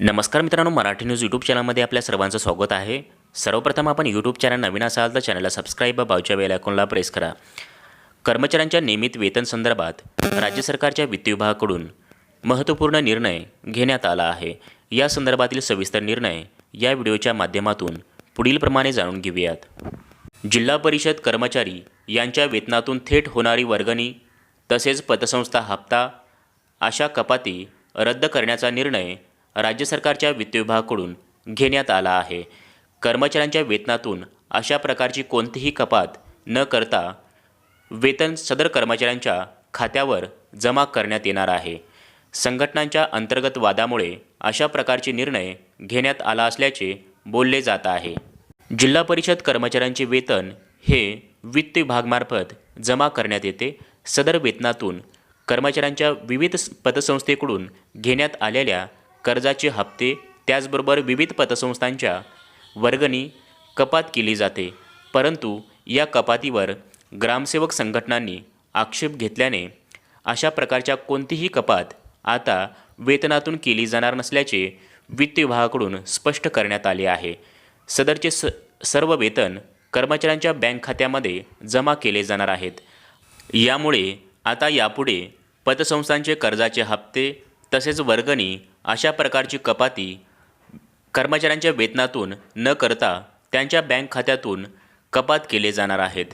नमस्कार मित्रांनो Marathi news YouTube चॅनलमध्ये आपल्या सर्वांचं स्वागत आहे. सर्वप्रथम आपण यूट्यूब चॅनल नवीन असाल तर चॅनलला सबस्क्राईब व बावच्या वेल प्रेस करा. कर्मचाऱ्यांच्या नियमित वेतन संदर्भात राज्य सरकारच्या वित्त विभागाकडून महत्त्वपूर्ण निर्णय घेण्यात आला आहे. या संदर्भातील सविस्तर निर्णय या व्हिडिओच्या माध्यमातून पुढीलप्रमाणे जाणून घेऊयात. जिल्हा परिषद कर्मचारी यांच्या वेतनातून थेट होणारी वर्गणी तसेच पतसंस्था हप्ता अशा कपाती रद्द करण्याचा निर्णय राज्य सरकारच्या वित्त विभागाकडून घेण्यात आला आहे. कर्मचाऱ्यांच्या वेतनातून अशा प्रकारची कोणतीही कपात न करता वेतन सदर कर्मचाऱ्यांच्या खात्यावर जमा करण्यात येणार आहे. संघटनांच्या अंतर्गत वादामुळे अशा प्रकारचे निर्णय घेण्यात आला असल्याचे बोलले जात आहे. जिल्हा परिषद कर्मचाऱ्यांचे वेतन हे वित्त विभागमार्फत जमा करण्यात येते. सदर वेतनातून कर्मचाऱ्यांच्या विविध पतसंस्थेकडून घेण्यात आलेल्या कर्जाचे हप्ते त्याचबरोबर विविध पतसंस्थांच्या वर्गणी कपात केली जाते. परंतु या कपातीवर ग्रामसेवक संघटनांनी आक्षेप घेतल्याने अशा प्रकारच्या कोणतीही कपात आता वेतनातून केली जाणार नसल्याचे वित्त विभागाकडून स्पष्ट करण्यात आले आहे. सदरचे स सर्व वेतन कर्मचाऱ्यांच्या बँक खात्यामध्ये जमा केले जाणार आहेत. यामुळे आता यापुढे पतसंस्थांचे कर्जाचे हप्ते तसेच वर्गणी अशा प्रकारची कपाती कर्मचाऱ्यांच्या वेतनातून न करता त्यांच्या बँक खात्यातून कपात केले जाणार आहेत.